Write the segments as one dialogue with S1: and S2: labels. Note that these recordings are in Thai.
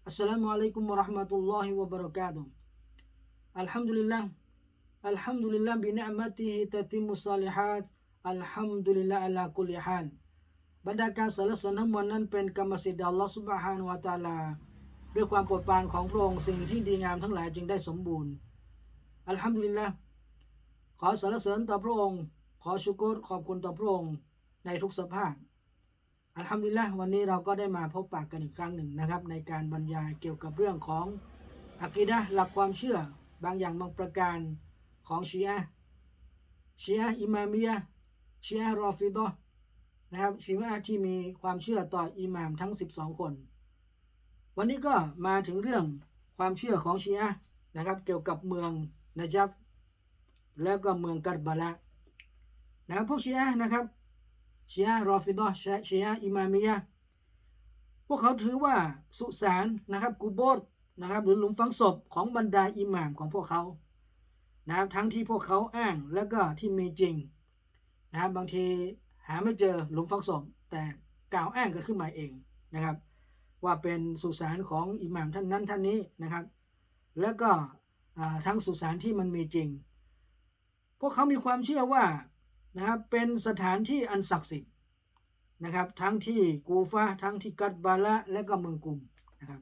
S1: Assalamualaikum warahmatullahi wabarakatuh. Alhamdulillah. Alhamdulillah bi ni'matihi tatimmu salihat. Alhamdulillah ala kulli hal. บรรดาการสรรเสริญทั้งมวลนั้นเป็นกรรมสิทธิ์อัลลอฮฺสุบฮานวะตะอาลา ด้วยความโปรดปรานของพระองค์สิ่งที่ดีงามทั้งหลายจึงได้สมบูรณ์อัลฮัมดุลิลละขอสรรเสริญต่อพระองค์ ขอชุกรขอบคุณต่อพระองค์ในทุกสภาพ อัลฮัมดุลิลละวันนี้เราก็ได้มาพบปะกันอีกครั้งหนึ่งนะครับ ในการบรรยายเกี่ยวกับเรื่องของอะกีดะหลักความเชื่อบางอย่างบางประการของชีอะชีอะอิมามียะชีอะรอฟิดะนะครับชีอะที่มีความเชื่อต่ออิหม่ามทั้ง 12 คน วันนี้ก็มาถึงเรื่องความเชื่อของชีอะนะครับ เกี่ยวกับเมืองนะจัฟแล้วก็เมืองกัรบาละนะครับพวกชีอะนะครับ ชีอะห์รอฟิดะห์ชีอะห์อิมามียะพวกเขาถือว่าสุสานนะครับกูโบสนะครับหรือหลุมฝังศพของบรรดาอิหม่ามของพวกเขานะครับทั้งที่พวกเขาอ้างแล้วก็ที่มีจริงนะครับบางทีหาไม่เจอหลุมฝังศพแต่กล่าวอ้างกันขึ้นมาเองนะครับ ว่าเป็นสุสานของอิหม่ามท่านนั้นท่านนี้นะครับ แล้วก็ทั้งสุสานที่มันมีจริง พวกเขามีความเชื่อว่า นะครับเป็นสถานที่อันศักดิ์สิทธิ์นะครับ ทั้งที่กูฟาทั้งที่กัตบาละและก็เมืองกุมนะครับ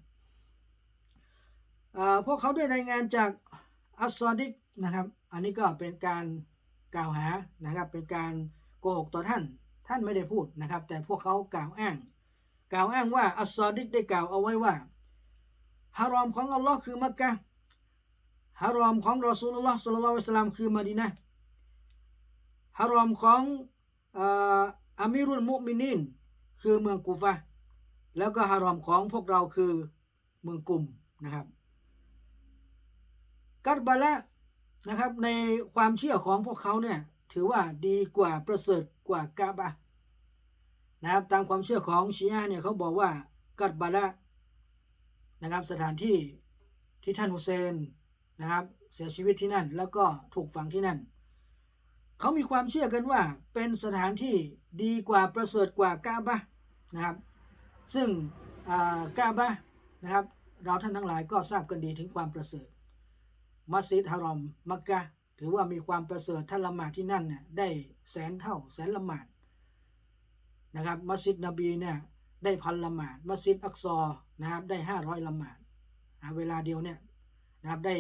S1: พวกเขาได้รายงานจากอัสซอดิกนะครับ อันนี้ก็เป็นการกล่าวหานะครับ เป็นการโกหกต่อท่าน ท่านไม่ได้พูดนะครับ แต่พวกเขากล่าวอ้าง กล่าวอ้างว่าอัสซอดิกได้กล่าวเอาไว้ว่าฮารอมของอัลลอฮ์คือมักกะฮารอมของรอซูลุลลอฮ์สุลลัลลอฮุอะลัยฮิวสลลัมคือมะดีนะ ฮารอมของอามิรุลมุมินินคือเมืองกูฟะแล้วก็ฮารอมของพวกเราคือเมืองกุมนะครับ กัตบาละนะครับในความเชื่อของพวกเขาเนี่ยถือว่าดีกว่าประเสริฐกว่ากาบะนะครับตามความเชื่อของชีอะเนี่ยเขาบอกว่ากัตบาละนะครับสถานที่ที่ท่านฮุเซนนะครับเสียชีวิตที่นั่น แล้วก็ถูกฝังที่นั่น เขามีความเชื่อกันว่าเป็นสถานที่ดีกว่าประเสริฐกว่ากาบะนะครับ ซึ่งกาบะนะครับ เราท่านทั้งหลายก็ทราบกันดีถึงความประเสริฐ มัสยิดฮารอม มักกะถือว่ามีความประเสริฐท่านละหมาดที่นั่นเนี่ยได้แสนเท่าแสนละหมาดนะครับมัสยิดนบีเนี่ยได้พันละหมาดมัสยิดอักซอนะครับได้ห้าร้อยละหมาดเวลาเดียวเนี่ยนะครับได้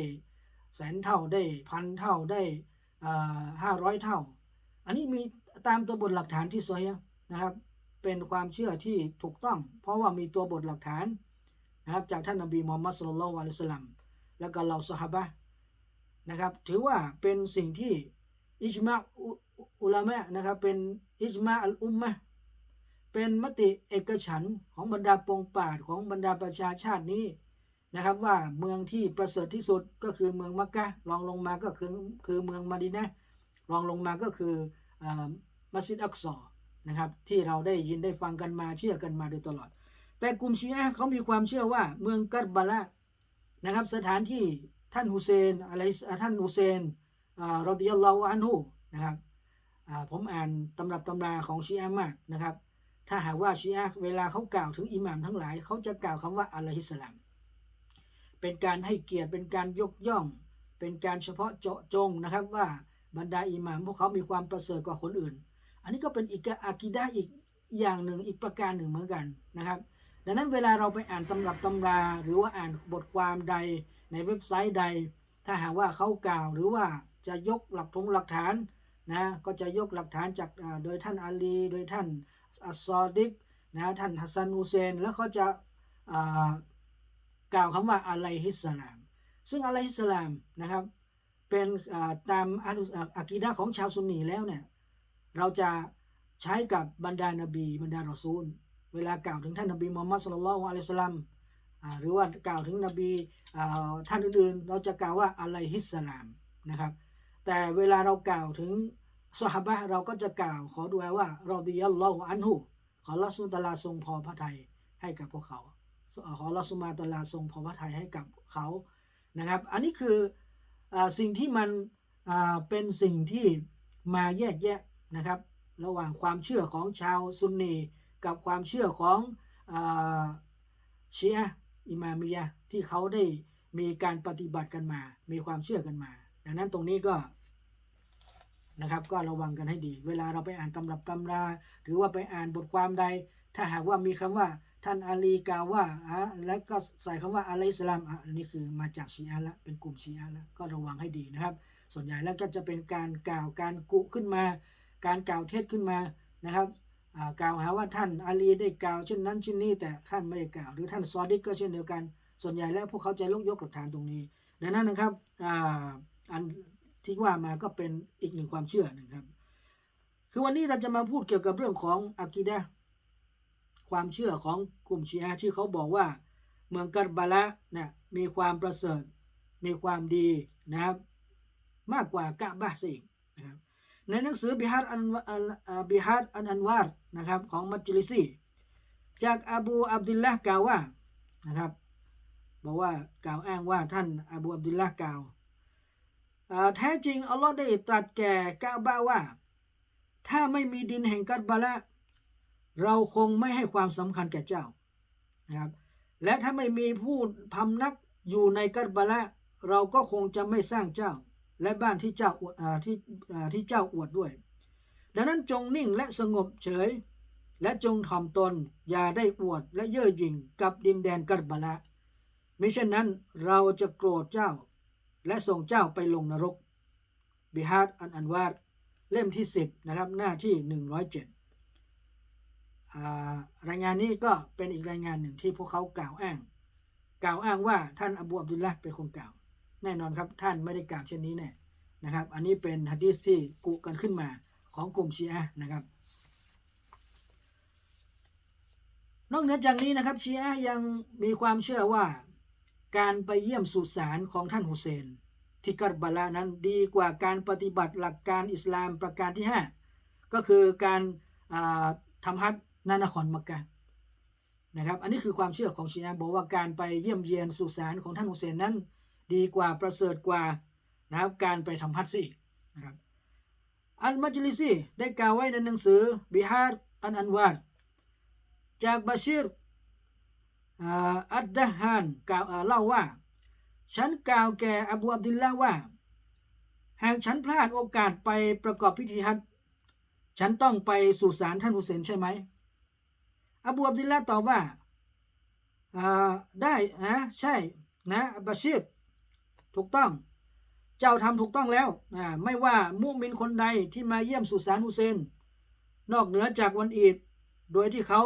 S1: แสนเท่าได้พันเท่าได้ ห้าร้อยเท่า อันนี้มีตามตัวบทหลักฐานที่ซอยนะครับ เป็นความเชื่อที่ถูกต้อง เพราะว่ามีตัวบทหลักฐานนะครับจากท่านนบีมูฮัมมัดสุลลัลวะลัยสลัมแล้วก็เราสหบะนะครับ ถือว่าเป็นสิ่งที่อิจมาอุลามะนะครับเป็นอิจมาอัลอุมมะเป็นมติเอกฉันของบรรดาปงป่าของบรรดาประชาชาตินี้ นะครับว่าเมืองที่ประเสริฐที่สุดก็คือเมืองมักกะรองลงมาก็คือคือเมืองมาดินะรองลงมาก็คือมัสยิดอักซอนะครับที่เราได้ยินได้ฟังกันมาเชื่อกันมาโดยตลอด แต่กลุ่มชีอะเขามีความเชื่อว่าเมืองกัตบาละนะครับสถานที่ท่านฮุเซนอะไรท่านฮุเซนรอดิยัลลอฮอันฮูนะครับผมอ่านตำรับตำราของชีอะมากนะครับ ถ้าหากว่าชีอะเวลาเขากล่าวถึงอิหม่ามทั้งหลาย เขาจะกล่าวคำว่าอัลลอฮิสสลาม เป็นการให้เกียรติเป็นการยกย่อง เป็นการเฉพาะเจาะจงนะครับว่าบรรดาอิหมามพวกเขามีความประเสริฐกว่าคนอื่น อันนี้ก็เป็นอีกอากีดะอีกอย่างหนึ่งอีกประการหนึ่งเหมือนกันนะครับ ดังนั้นเวลาเราไปอ่านตำรับตำรา หรือว่าอ่านบทความใดในเว็บไซต์ใด ถ้าหากว่าเขากล่าวหรือว่าจะยกหลักทงหลักฐานนะก็จะยกหลักฐานจากโดยท่านอาลี โดยท่านอัสซอดิกนะท่านฮัสซันอุเซน แล้วเขาจะ กล่าวคำว่าอะลัยฮิสลาม ซึ่งอะลัยฮิสลามนะครับ เป็นตามอากีดะของชาวซุนนีแล้วเนี่ยเราจะใช้กับบรรดานบี บรรดารอซูล เวลากล่าวถึงท่านนบีมูฮัมมัดสุลลัลองอะลัยฮิสลามหรือว่ากล่าวถึงนบีท่านอื่นๆ เราจะกล่าวว่าอะลัยฮิสลามนะครับ แต่เวลาเรากล่าวถึงสหบะเราก็จะกล่าวขอดูอาว่าเรอดิยัลลอฮุอันฮุขอลลอฮฺสุลตลาทรงพอพระทัยให้กับพวกเขา ขอลอสุมาตลาทรงพอพระทัยให้กับเขานะครับ อันนี้คืออสิ่งที่มันเป็นสิ่งที่มาแยกแยะนะครับ ระหว่างความเชื่อของชาวซุนนีกับความเชื่อของอชีอะอิมามียะที่เขาได้มีการปฏิบัติกันมา มีความเชื่อกันมา ดังนั้นตรงนี้ก็นะครับก็ระวังกันให้ดี เวลาเราไปอ่านตำรับตำรา หรือว่าไปอ่านบทความใด ถ้าหากว่ามีคำว่า ท่านอาลีกล่าวว่าอะแล้วก็ใส่คำว่าอะลัยสลามอะอันนี้คือมาจากชีอะละเป็นกลุ่มชีอะละก็ระวังให้ดีนะครับ ส่วนใหญ่แล้วก็จะเป็นการกล่าวการกุขึ้นมา การกล่าวเท็จขึ้นมานะครับกล่าวหาว่าท่านอาลีได้กล่าวเช่นนั้นเช่นนี้แต่ท่านไม่ได้กล่าวหรือท่านซอดิกก็เช่นเดียวกัน ส่วนใหญ่แล้วพวกเขาจะลกยกหลักฐานตรงนี้ ดังนั้นนะครับอันที่ว่ามาก็เป็นอีกหนึ่งความเชื่อนะครับ คือวันนี้เราจะมาพูดเกี่ยวกับเรื่องของอากีดะ ความเชื่อของกลุ่มชีอะที่เขาบอกว่า เมืองกัรบาละเนี่ยมีความประเสริฐ มีความดีนะครับ มากกว่ากะบะห์ซะอีกนะครับในหนังสือบิฮัดอันอันบิฮัดอันอันวารนะครับของมัจลิซีจากอบูอับดุลละกล่าวว่านะครับบอกว่ากล่าวอ้างว่าท่านอบูอับดุลละกล่าวแท้จริงอัลลอฮ์ได้ตรัสแก่กะบะว่า ถ้าไม่มีดินแห่งกัตบาละ เราคงไม่ให้ความสำคัญแก่เจ้านะครับและถ้าไม่มีผู้พำนักอยู่ในกัตบาละเราก็คงจะไม่สร้างเจ้า และบ้านที่เจ้าอวดที่ที่เจ้าอวดด้วย ดังนั้นจงนิ่งและสงบเฉย และจงถ่อมตนอย่าได้อวดและเย่อหยิ่งกับดินแดนกัตบาละมิเช่นนั้นเราจะโกรธเจ้า และส่งเจ้าไปลงนรกบิฮัดอันอันวาดเล่มที่ 10 นะครับ หน้าที่ 107อ่า รายงานนี้ก็เป็นอีกรายงานหนึ่งที่พวกเขากล่าวอ้าง กล่าวอ้างว่าท่านอบูอับดุลละเป็นคนกล่าว แน่นอนครับท่านไม่ได้กล่าวเช่นนี้แน่นะครับ อันนี้เป็นฮะดีษที่กุกันขึ้นมาของกลุ่มชีอะนะครับ นอกเหนือจากนี้นะครับชีอะยังมีความเชื่อว่าการไปเยี่ยมสุสานของท่านฮุเซน ที่กัรบาลานั้นดีกว่าการปฏิบัติหลักการอิสลามประการที่ 5 ก็คือการาทำฮัจ ญ์นานครมักกะนะครับ อันนี้คือความเชื่อของชีอะบอกว่าการไปเยี่ยมเยียนสุสานของท่านฮุเซนนั้น ดีกว่าประเสริฐกว่านะครับการไปทำฮัจญ์ซิอีกนะครับอัลมัจลิซีได้กล่าวไว้ในหนังสือบิฮาร์อันอันวาดจากบาชิรอัดดะฮานกล่าวเล่าว่า ฉันกล่าวแก่อบูอับดุลละว่า หากฉันพลาดโอกาสไปประกอบพิธีฮัจฉันต้องไปสู่ศาลท่านฮุเซนใช่ไหม อบูอับดุลละตอบว่าได้นะใช่นะบาชิรถูกต้องเจ้าทำถูกต้องแล้วอ่าไม่ว่ามุมินคนใดที่มาเยี่ยมสุสานฮุเซน นอกเหนือจากวันอีดโดยที่เขา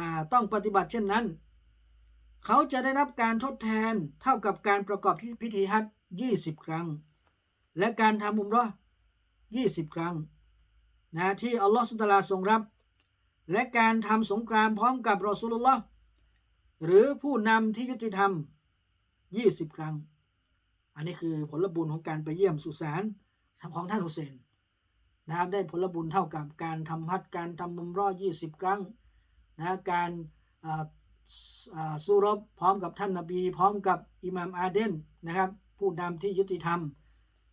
S1: าต้องปฏิบัติเช่นนั้น เขาจะได้รับการทดแทนเท่ากับการประกอบพิธีฮัจญ์20ครั้ง และการทำอุมเราะห์20ครั้งนะที่อัลลอฮฺสุลตาราทรงรับ และการทำสงครามพร้อมกับรอสูลุลลอฮ์หรือผู้นำที่ยุติธรรม 20 ครั้ง อันนี้คือผลบุญของการไปเยี่ยมสุสานของท่านฮุเซนนะครับได้ผลบุญเท่ากับการทำฮัจญ์การทำมุมรอ20 ครั้งนะการสู้รบพร้อมกับท่านนบี พร้อมกับอิหม่ามอาเดนนะครับผู้นำที่ยุติธรรม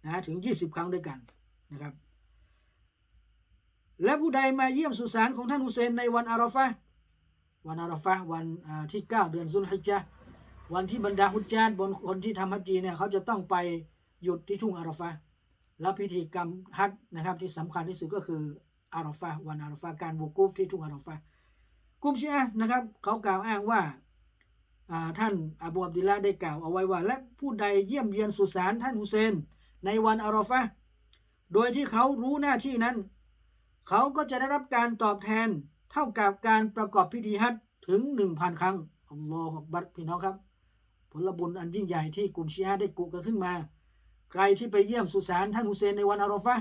S1: นะถึง 20 ครั้งด้วยกันนะครับ และผู้ใดมาเยี่ยมสุสานของท่านฮุเซนในวันอาราฟะวันอาราฟะวันอ่าที่ 9 เดือนซุลฮิจญะวันที่บรรดาฮุจญาตบนคนที่ทำฮัจญีเนี่ยเขาจะต้องไปหยุดที่ทุ่งอาราฟะแล้วพิธีกรรมฮัจนะครับที่สำคัญที่สุดก็คืออาราฟะวันอาราฟะการวูกูฟที่ทุ่งอาราฟะกลุ่มชีอะนะครับเขากล่าวอ้างว่าท่านอบูอับดิลละได้กล่าวเอาไว้ว่า และผู้ใดเยี่ยมเยียนสุสานท่านฮุเซนในวันอาราฟะโดยที่เขารู้หน้าที่นั้น เขาก็จะได้รับการตอบแทนเท่ากับการประกอบพิธีฮัจถึง 1,000 ครั้งอัลลอฮฺอักบัรพี่น้องครับ ผลบุญอันยิ่งใหญ่ที่กลุ่มชีอะได้กุกันขึ้นมา ใครที่ไปเยี่ยมสุสานท่านฮุเซนในวันอาราฟะ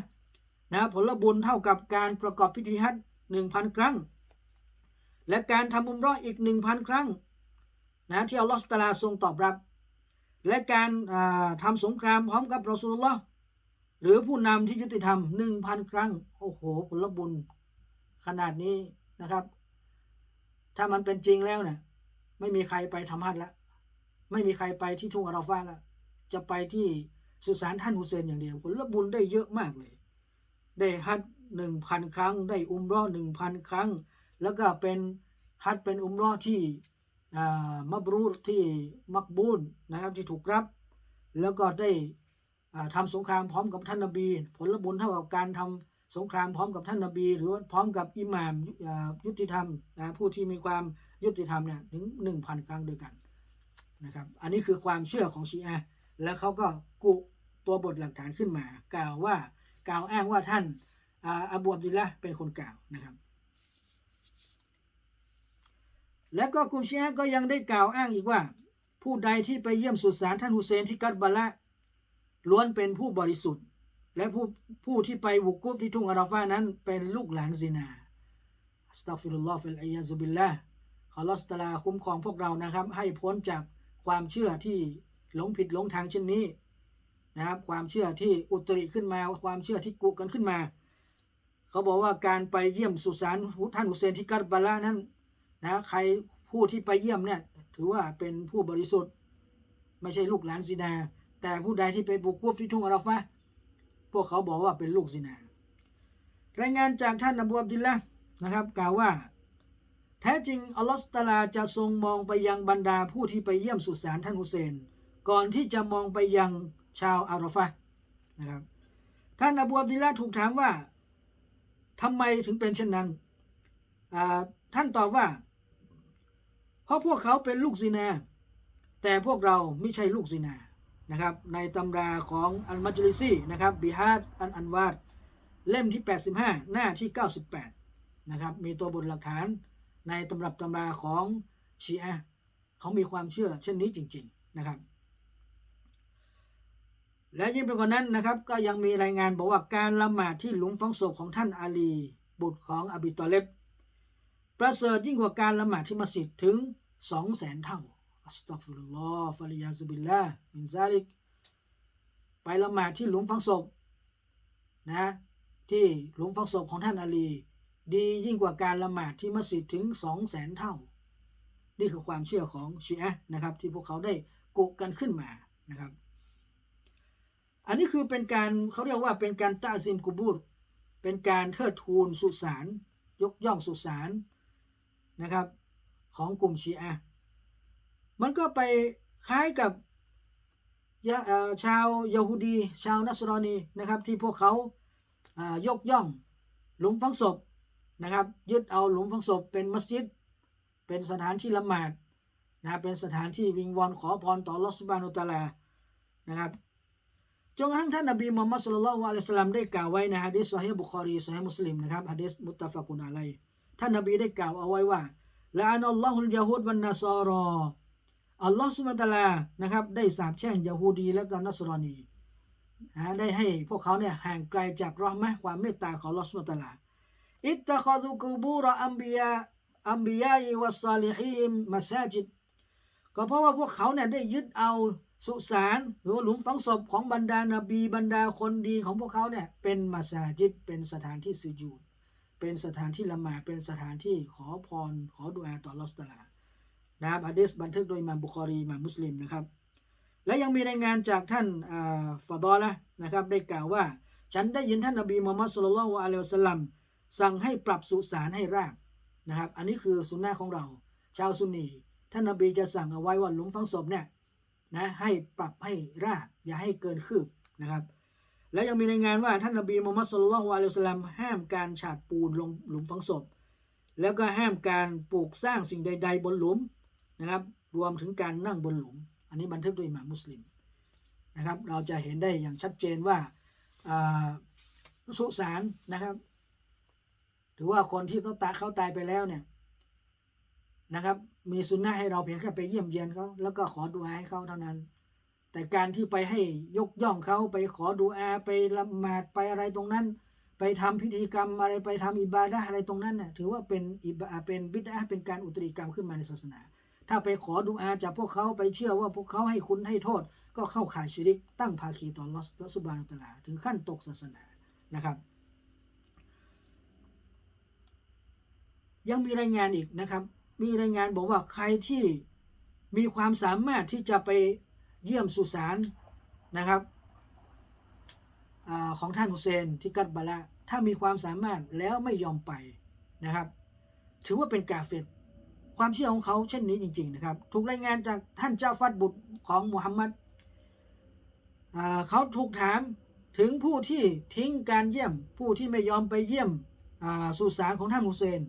S1: นะผลบุญเท่ากับการประกอบพิธีฮัจญ์1,000ครั้ง และการทำอุมเราะห์อีก1,000ครั้งนะที่อัลลอฮฺตาลาทรงตอบรับ และการาทำสงครามพร้อมกับรอสูลุลลอฮ์ หรือผู้นำที่ยุติธรรมหนึ่งพันครั้ง โอ้โหผลบุญขนาดนี้นะครับ ถ้ามันเป็นจริงแล้วเนี่ยไม่มีใครไปทำฮัจญ์ละไม่มีใครไปที่ทุ่งอาราฟาละจะไปที่สุสานท่านฮุเซนอย่างเดียวผลบุญได้เยอะมากเลย ได้ฮัจหนึ่งพันครั้ง ได้อุมรอหนึ่งพันครั้ง แล้วก็เป็นฮัจเป็นอุมรอที่มับรูที่มักบูลนะครับที่ถูกรับ แล้วก็ได้ อ่าทำสงครามพร้อมกับท่านนบี ผลบุญเท่ากับการทำสงครามพร้อมกับท่านนบี หรือพร้อมกับอิหม่ามยุติธรรมนะผู้ที่มีความยุติธรรมเนี่ยถึงหนึ่งพันครั้งด้วยกันนะครับอันนี้คือความเชื่อของชีอะห์แล้วเขาก็กุตัวบทหลักฐานขึ้นมา กล่าวว่ากล่าวอ้างว่าท่านอ่าอบูอับดิลละเป็นคนกล่าวนะครับและก็กลุ่มชีอะห์ก็ยังได้กล่าวอ้างอีกว่า ผู้ใดที่ไปเยี่ยมสุสานท่านฮุเซนที่กัตบาละ ล้วนเป็นผู้บริสุทธิ์ และผู้ผู้ที่ไปวุกุฟที่ทุ่งอาราฟานั้นเป็นลูกหลานซินาอัสตัฟิรุลลอฮ์ฟิลอียาซุบิลลาห์ขออัลอฮฺตลาคุ้มครองพวกเรานะครับ ให้พ้นจากความเชื่อที่หลงผิดหลงทางเช่นนี้นะครับ ความเชื่อที่อุตริขึ้นมา ความเชื่อที่กุกันขึ้นมา เขาบอกว่าการไปเยี่ยมสุสานท่านฮุเซนที่กัตบาละนั้นนะใครผู้ที่ไปเยี่ยมเนี่ยถือว่าเป็นผู้บริสุทธิ์ ไม่ใช่ลูกหลานซินา แต่ผู้ใดที่ไปบุกกุฟที่ทุ่งอาราฟะพวกเขาบอกว่าเป็นลูกซินารายงานจากท่านอบูอับดิลละนะครับกล่าวว่า แท้จริงอัลลอฮฺตาลาจะทรงมองไปยังบรรดาผู้ที่ไปเยี่ยมสุสานท่านฮุเซน ก่อนที่จะมองไปยังชาวอาราฟะนะครับท่านอบูอับดิลละถูกถามว่าทำไมถึงเป็นเช่นนั้นท่านตอบว่า เพราะพวกเขาเป็นลูกซินา แต่พวกเราไม่ใช่ลูกซินา นะครับในตำราของอัลมัจลิซีนะครับบิฮาดอันอันวาดเล่มที่ 85 หน้าที่ 98 นะครับมีตัวบทหลักฐานในตำรับตำราของชีอะเขามีความเชื่อเช่นนี้จริง ๆนะครับ และยิ่งไปกว่านั้นนะครับ ก็ยังมีรายงานบอกว่าการละหมาดที่หลุมฝังศพของท่านอาลี บุตรของอบิตอเลบประเสริฐยิ่งกว่าการละหมาดที่มัสยิดถึงสองแสนเท่า อัสตัฟุลลอฮ์ฟะลิยาซุบิลลาห์มินซาลิก ไปละหมาดที่หลุมฝังศพนะที่หลุมฝังศพของท่านอาลี ดียิ่งกว่าการละหมาดที่มัสยิดถึงสองแสนเท่า นี่คือความเชื่อของชีอะนะครับ ที่พวกเขาได้กุกันขึ้นมานะครับ อันนี้คือเป็นการเขาเรียกว่าเป็นการตาซิมกุบูรเป็นการเทิดทูนสุสานยกย่องสุสานนะครับ ของกลุ่มชีอะ มันก็ไปคล้ายกับชาวยาฮูดี ชาวนัสรอนีนะครับ ที่พวกเขาายกย่องหลุมฝังศพนะครับ ยึดเอาหลุมฝังศพเป็นมัสยิด เป็นสถานที่ละหมาดนะเป็นสถานที่วิงวอนขอพรต่อลอสบานุตะลานะครับจนกระทั่งท่านนบีมุฮัมมัดสุลลัลลอฮุอะลัยฮิวะสัลลัมได้กล่าวไว้ในฮะดีษซอฮีฮ์บุคอรีซอฮีฮ์มุสลิมนะครับฮะดีษมุตตะฟะกุนอะลัยท่านนบีได้กล่าวเอาไว้ว่าละอานอัลลอฮุลยะฮูดวันนัสรอ อัลลอฮฺสุบานตะอาลานะครับได้สาปแช่งยะฮูดีและก็นัสรอนีนะได้ให้พวกเขาเนี่ยห่างไกลจากราะห์มะความเมตตาของอัลลอฮฺสุบานตะอาลาอิตตะคอซุกูบูรอัมบิยาอัมบิยาอิวัสซาลิฮีมมัสาจิดก็เพราะว่าพวกเขาเนี่ยได้ยึดเอาสุสานหรือหลุมฝังศพของบรรดานาบีบรรดาคนดีของพวกเขาเนี่ยเป็นมัสยิดเป็นสถานที่สุญูดเป็นสถานที่ละหมาดเป็นสถานที่ขอพรขอดุอาต่ออัลลอฮฺสุบฮานะฮูวะตะอาลา นะครับฮะดีษบันทึกโดยมามบุคอรีมามมุสลิมนะครับ และยังมีรายงานจากท่านอ่าฟาดอละนะครับ ได้กล่าวว่า ฉันได้ยินท่านนบีมุฮัมมัดสุลลัลลอฮุอะลัยฮิวสลัมสั่งให้ปรับสุสานให้ราบนะครับ อันนี้คือสุนนะของเรา ชาวซุนนีท่านนบีจะสั่งเอาไว้ว่าหลุมฝังศพเนี่ยนะให้ปรับให้ราบอย่าให้เกินคืบนะครับ และยังมีรายงานว่าท่านนบีมุฮัมมัดสุลลัลลอฮุอะลัยฮิวสลลัมห้ามการฉาบปูนลงหลุมฝังศพ แล้วก็ห้ามการปลูกสร้างสิ่งใด ๆ บนหลุม นะครับ รวมถึงการนั่งบนหลุม อันนี้บันทึกโดยอิหม่ามมุสลิมนะครับ เราจะเห็นได้อย่างชัดเจนว่าอ่าสุสานนะครับถือว่าคนที่เขาตายเขาตายไปแล้วเนี่ยนะครับ มีสุนนะให้เราเพียงแค่ไปเยี่ยมเยียนเขาแล้วก็ขอดูอาให้เขาเท่านั้น แต่การที่ไปให้ยกย่องเขาไปขอดูอาไปละหมาดไปอะไรตรงนั้น ไปทำพิธีกรรมอะไรไปทำอิบาดะอะไรตรงนั้นเนี่ยถือว่าเป็นอิบาเป็นบิดอะเป็นการอุตริกรรมขึ้นมาในศาสนา ถ้าไปขอดุอาจากพวกเขาไปเชื่อว่าพวกเขาให้คุณให้โทษ ก็เข้าข่ายชิริก ตั้งภาคีต่อลอสสุบานตลาถึงขั้นตกศาสนานะครับ ยังมีรายงานอีกนะครับ มีรายงานบอกว่าใครที่มีความสามารถที่จะไปเยี่ยมสุสานนะครับอของท่านฮุเซนที่กัตบาละถ้ามีความสามารถแล้วไม่ยอมไปนะครับ ถือว่าเป็นกาเฟต ความเชื่อของเขาเช่นนี้จริง ๆ นะครับ ถูกรายงานจากท่านเจ้าฟัดบุตรของมุฮัมมัดเขาถูกถามถึงผู้ที่ทิ้งการเยี่ยม ผู้ที่ไม่ยอมไปเยี่ยมสุสานของท่านฮุเซน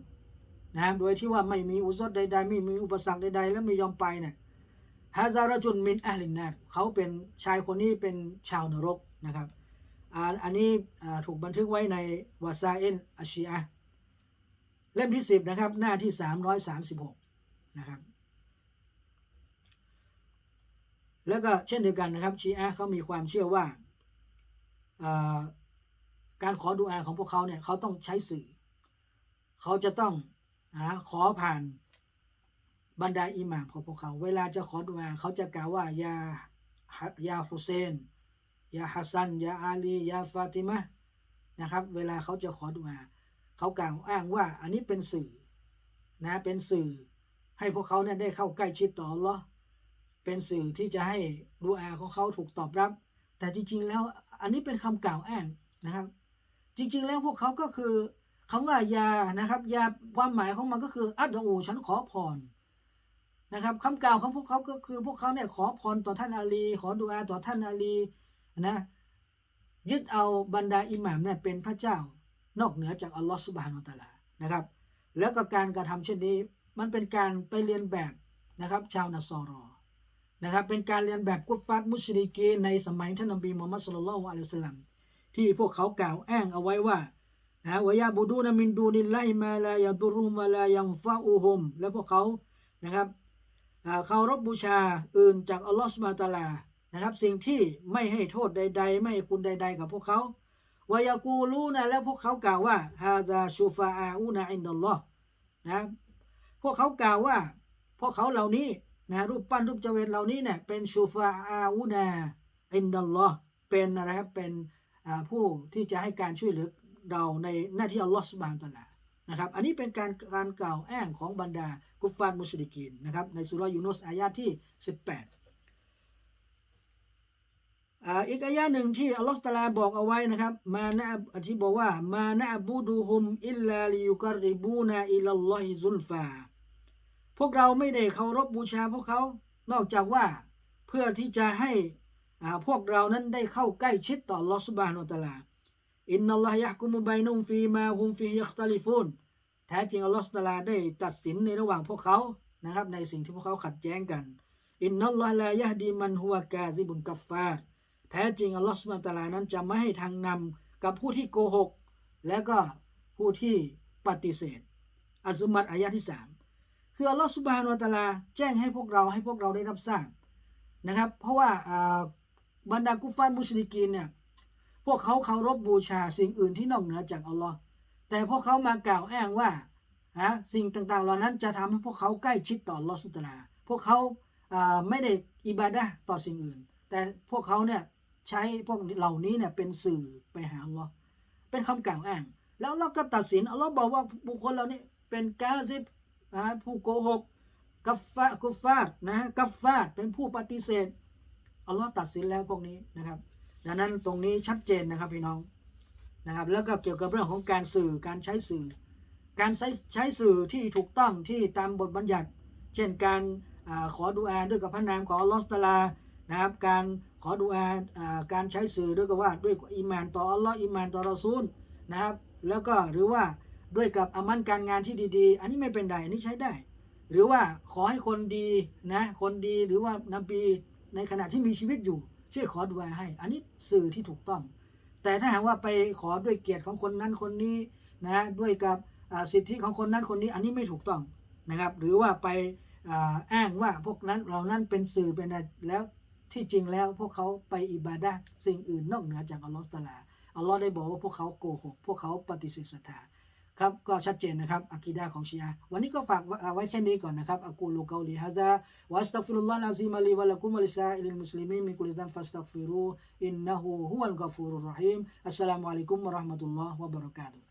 S1: นะโดยที่ว่าไม่มีอุซดใดๆ ไม่มีอุปสรรคใดๆ และไม่ยอมไปเนี่ยฮาซารจุนมินอัลลินนาเขาเป็นชายคนนี้เป็นชาวนรกนะครับอันนี้ถูกบันทึกไว้ในวาซาเอนอัชชีอะ เล่มที่ 10 นะครับ หน้าที่ 336 นะครับ แล้วก็เช่นเดียวกันนะครับชีอะห์เขามีความเชื่อว่าการขอดุอาของพวกเขาเนี่ยเขาต้องใช้สื่อ เขาจะต้องอขอผ่านบรรดาอิหม่ามของพวกเขา เวลาจะขอดุอาเขาจะกล่าวว่ายายาฮุเซนยาฮัสซันยาอาลียาฟาติมะนะครับ เวลาเขาจะขอดุอา เขากล่าวอ้างว่าอันนี้เป็นสื่อนะเป็นสื่อให้พวกเขาเนี่ยได้เข้าใกล้ชิดต่ออัลลอฮ์เป็นสื่อที่จะให้ดุอาของเขาถูกตอบรับ แต่จริง ๆ แล้วอันนี้เป็นคำกล่าวอ้างนะครับ จริง ๆ แล้วพวกเขาก็คือคำว่ายานะครับ ยาความหมายของมันก็คืออัดอูฉันขอพรนะครับคำกล่าวของพวกเขาก็คือพวกเขาเนี่ยขอพรต่อท่านอาลี ขอดุอาต่อท่านอาลีนะยึดเอาบรรดาอิหม่ามเนี่ยเป็นพระเจ้า นอกเหนือจากอัลลอฮฺสุบฮานาตะลานะครับ แล้วก็การกระทำเช่นนี้ มันเป็นการไปเรียนแบบนะครับ ชาวนาซอรอนะครับ เป็นการเรียนแบบกุฟฟัดมุชริกีในสมัยท่านนบีมุฮัมมัดสุลลัลลอฮุอะลัยสลัมที่พวกเขากล่าวอ้างเอาไว้ว่านะวะยาบูดูนมินดูนิลลมาลายะดุรุมวะลายัมฟะอูฮุมและพวกเขานะครับเคารพบูชาอื่นจากอัลลอฮฺสุบฮานะตะอาลานะครับ สิ่งที่ไม่ให้โทษใด ๆ ไม่ให้คุณใด ๆ กับพวกเขา วายากูลูนะแล้วพวกเขากล่าวว่าฮาซาชูฟาอาอูนะอินดัลลอฮ์นะพวกเขากล่าวว่า พวกเขาเหล่านี้นะรูปปั้นรูปเจเวตเหล่านี้เนี่ยเป็นชูฟาอาอูนาอินดัลลอฮ์เป็นอะไรครับเป็นผู้ที่จะให้การช่วยเหลือเราในหน้าที่อัลลอฮ์สุบานตะลานะครับอันนี้เป็นการการกล่าวอ้างของบรรดากุฟฟารมุชริกีนนะครับในสุรยูนุสอายาที่ 18 อีกอายะหนึ่งที่อัลลอฮฺตะอาลาบอกเอาไว้นะครับ มานะที่บอกว่า มานะบูดูฮุมอิลลาลิยุกริบูนาอิลลอฮิซุลฟาพวกเราไม่ได้เคารพบูชาพวกเขา นอกจากว่าเพื่อที่จะให้พวกเรานั้นได้เข้าใกล้ชิดต่ออัลลอฮฺสุบานุตาลา อินนัลลอฮยะฮ์กุมุบัยนุมฟีมาฮุมฟียัคตาลิฟูนแท้จริงอัลลอฮฺสุบฮานะฮูวะตะอาลาได้ตัดสินในระหว่างพวกเขานะครับในสิ่งที่พวกเขาขัดแย้งกัน อินนัลลอฮฺลายะฮ์ดีมันฮุวกาซิบุนกัฟฟาร์ แท้จริงอัลลอฮฺสุบานตะอาลานั้นจะไม่ให้ทางนำกับผู้ที่โกหก และก็ผู้ที่ปฏิเสธอัซุมัตอายะที่สามคืออัลลอฮฺสุบานวตะอาลาแจ้งให้พวกเราให้พวกเราได้รับทราบนะครับ เพราะว่าอ่าบรรดากุฟารมุชริกีนเนี่ยพวกเขาเคารพบูชาสิ่งอื่นที่นอกเหนือจากอัลลอฮ์แต่พวกเขามากล่าวอ้างว่าฮะสิ่งต่างๆ เหล่านั้นจะทำให้พวกเขาใกล้ชิดต่ออัลลอฮ์สุตลา พวกเขาอ่าไม่ได้อิบาดะต่อสิ่งอื่น แต่พวกเขาเนี่ย ใช้พวกเหล่านี้เนี่ยเป็นสื่อไปหาอัลลอฮ์เป็นคำกล่าวอ้าง แล้วเราก็ตัดสินอัลลอฮ์บอกว่าบุคคลเหล่านี้เป็นกาซิบอ่าผู้โกหกกัฟฟะกุฟฟาดนะกัฟฟาดเป็นผู้ปฏิเสธอัลลอฮ์ตัดสินแล้วพวกนี้นะครับ ดังนั้นตรงนี้ชัดเจนนะครับพี่น้องนะครับ แล้วก็เกี่ยวกับเรื่องของการสื่อการใช้สื่อ การใช้ใช้สื่อที่ถูกต้องที่ตามบทบัญญัติ เช่นการอาขอดุอาด้วยกับพระนามของอัลลอฮ์ตะอาลา นะครับการขอดุอาการใช้สื่อด้วยกับว่าด้วยอิมานต่ออัลลอฮ์อิมานต่อรอซูลนะครับแล้วก็หรือว่าด้วยกับอามันการงานที่ดีๆ อันนี้ไม่เป็นไรอันนี้ใช้ได้ หรือว่าขอให้คนดีนะคนดีหรือว่านบีในขณะที่มีชีวิตอยู่ช่วยขอดุอาให้ อันนี้สื่อที่ถูกต้อง แต่ถ้าหากว่าไปขอด้วยเกียรติของคนนั้นคนนี้นะด้วยกับสิทธิของคนนั้นคนนี้ อันนี้ไม่ถูกต้องนะครับ หรือว่าไปอ้างว่าพวกนั้นเรานั้นเป็นสื่อเป็นอะไรแล้ว ที่จริงแล้วพวกเขาไปอิบาดะสิ่งอื่นนอกเหนือจากอัลลอฮฺตาลาอัลลอฮ์ได้บอกว่าพวกเขาโกหกพวกเขาปฏิเสธศรัทธาครับก็ชัดเจนนะครับอะกีดาของชีอะวันนี้ก็ฝากไว้แค่นี้ก่อนนะครับอะกูลูกาลีฮะซาวัสตัฆฟิรุลลอฮ์อะซีมะลีวะละกุมวะลิซาอิลิลมุสลิมีนมิกุลิซัมฟัสตัฆฟิรูอินนะฮูฮุวัลกอฟูรุรรฮีมอัสสลามุอะลัยกุมวะเราะห์มะตุลลอฮ์วะบะเราะกาตุฮ์